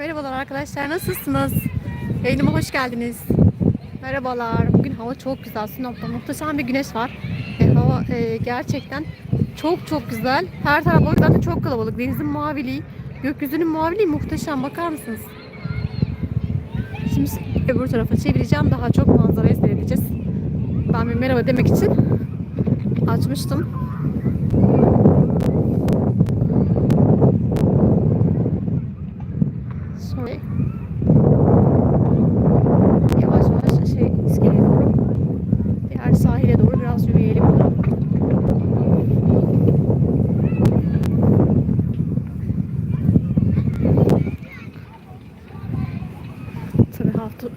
Merhabalar arkadaşlar nasılsınız? Yayınıma hoş geldiniz. Merhabalar. Bugün hava çok güzel. Sinop'ta muhteşem bir güneş var. E, hava e, gerçekten çok çok güzel. Her taraf o yüzden de çok kalabalık. Denizin maviliği, gökyüzünün maviliği muhteşem. Bakar mısınız? Şimdi öbür tarafa çevireceğim. Daha çok manzarayı seyredeceğiz. Ben bir merhaba demek için açmıştım.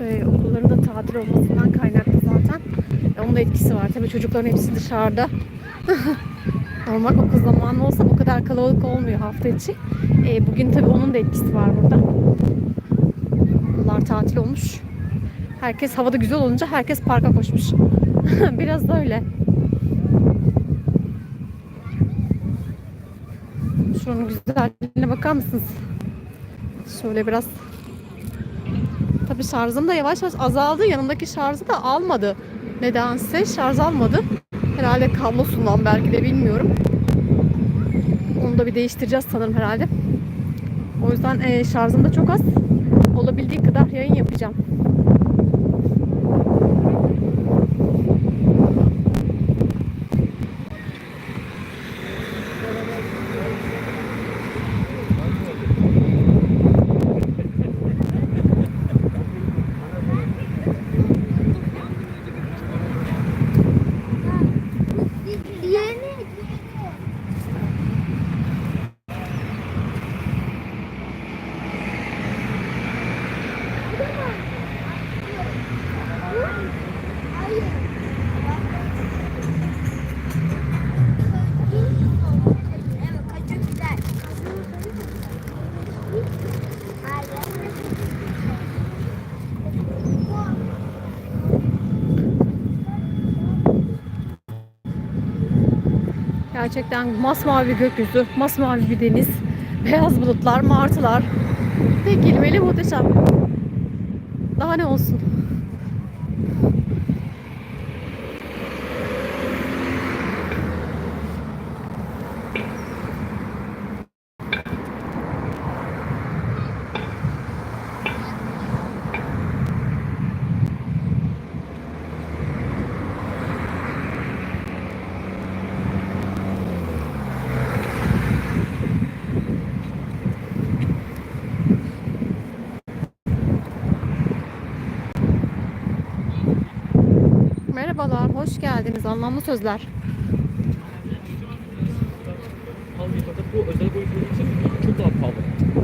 E, okulların da tatil olmasından kaynaklı zaten. E, onun da etkisi var. Tabii çocukların hepsi dışarıda. Normal okul zamanı olsa bu kadar kalabalık olmuyor hafta içi. E, bugün tabii onun da etkisi var burada. Okullar tatil olmuş. Herkes havada güzel olunca herkes parka koşmuş. Biraz da öyle. Şunun güzelliğine bakar mısınız? Şöyle biraz. Tabii şarjım da yavaş yavaş azaldı. Yanımdaki şarjı da almadı. Nedense şarj almadı. Herhalde kablosundan belki de bilmiyorum. Onu da bir değiştireceğiz sanırım herhalde. O yüzden e, şarjım da çok az. Olabildiği kadar yayın yapacağım. Gerçekten masmavi gökyüzü, masmavi bir deniz, beyaz bulutlar, martılar. Tek kelimeyle muhteşem. Daha ne olsun? Merhabalar, hoş geldiniz. Anlamlı sözler. Bir fakat bu özel boyutları için çok daha pahalı.